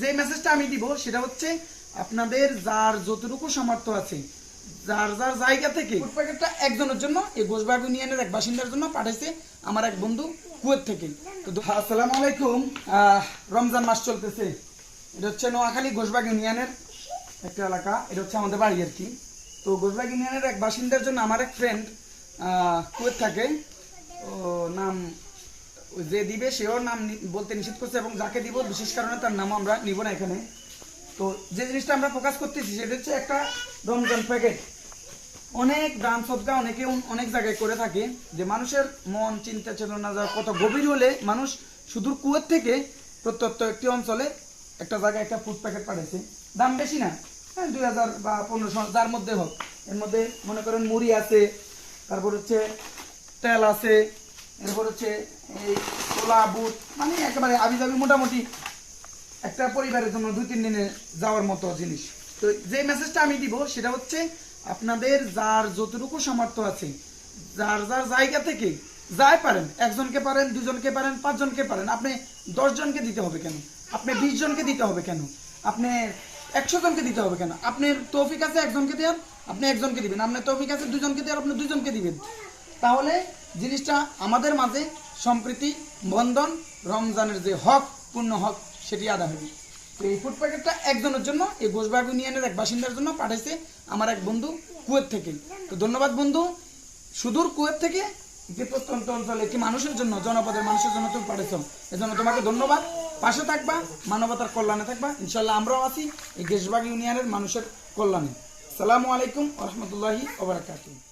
যে মেসেজটা আমি দিব সেটা হচ্ছে আপনাদের যার যতটুকু সামর্থ্য আছে যার যার জায়গা থেকে ফুড প্যাকেটটা একজনের জন্য এই গোসবাগ ইউনিয়নের এক বাসিন্দার জন্য পাঠাইছে আমার এক বন্ধু কুয়েত থেকে। তো আসসালামু আলাইকুম। রমজান মাস চলতেছে। এটা হচ্ছে নোয়াখালী গোসবাগ ইউনিয়নের একটা এলাকা। এটা হচ্ছে আমাদের বাড়ি আর কি। তো গোসবাগ ইউনিয়নের এক বাসিন্দার জন্য আমার এক ফ্রেন্ড কুয়েত থাকে। যে দিবে, সেও নাম বলতে নিষেধ করছে এবং যাকে দিব, বিশেষ কারণে তার নাম আমরা নিব না এখানে। তো যে জিনিসটা আমরা ফোকাস করতেছি, সেটা হচ্ছে একটা রমজান প্যাকেট অনেক দান সদকা অনেকে অনেক জায়গায় করে থাকে যে মানুষের মন, চিন্তা, চেতনা যা কত গভীর হলে মানুষ সুদূর কুয়েত থেকে প্রত্যন্ত একটি অঞ্চলে একটা জায়গায় একটা ফুড প্যাকেট পাঠাইছে। দাম বেশি না হ্যাঁ দুই হাজার বা পনেরোশো, যার মধ্যে হোক। এর মধ্যে মনে করেন মুড়ি আছে, তারপর হচ্ছে তেল আছে এরপর হচ্ছে, এই ছোলা বুট মানে একেবারে আবি যাবি মোটামুটি একটা পরিবারের জন্য দুই, তিন দিনে যাওয়ার মতো জিনিস। তো যে মেসেজটা আমি দিব, সেটা হচ্ছে আপনাদের যার যতটুকু সামর্থ্য আছে, যার যার জায়গা থেকে যাই পারেন, একজনকে পারেন, দুজনকে পারেন, পাঁচজনকে পারেন, আপনি দশজনকে দিতে হবে কেন? আপনি বিশ জনকে দিতে হবে কেন? আপনি একশো জনকে দিতে হবে কেন? আপনার তৌফিক আছে একজনকে দেওয়ার, আপনি একজনকে দিবেন। আপনার তৌফিক আছে দুজনকে দেওয়ার, আপনি দুজনকে দিবেন। তাহলে জিনিসটা আমাদের মাঝে সম্প্রীতি বন্ধন, রমজানের যে হক, পূর্ণ হক, সেটি আদা হবে। তো এই ফুড প্যাকেটটা একজনের জন্য, এই গোসবাগ ইউনিয়নের এক বাসিন্দার জন্য পাঠাইছে আমার এক বন্ধু কুয়েত থেকে। তো ধন্যবাদ বন্ধু। সুদূর কুয়েত থেকে যে প্রত্যন্ত অঞ্চলে একটি মানুষের জন্য, জনপদের মানুষের জন্য তুমি পাঠাইছ। এজন্য তোমাকে ধন্যবাদ। পাশে থাকবা, মানবতার কল্যাণে থাকবা। ইনশাল্লাহ আমরাও আছি এই দেশবাগ ইউনিয়নের মানুষের কল্যাণে। সালামু আলাইকুম রহমতুল্লাহি ওবরাকাতুহ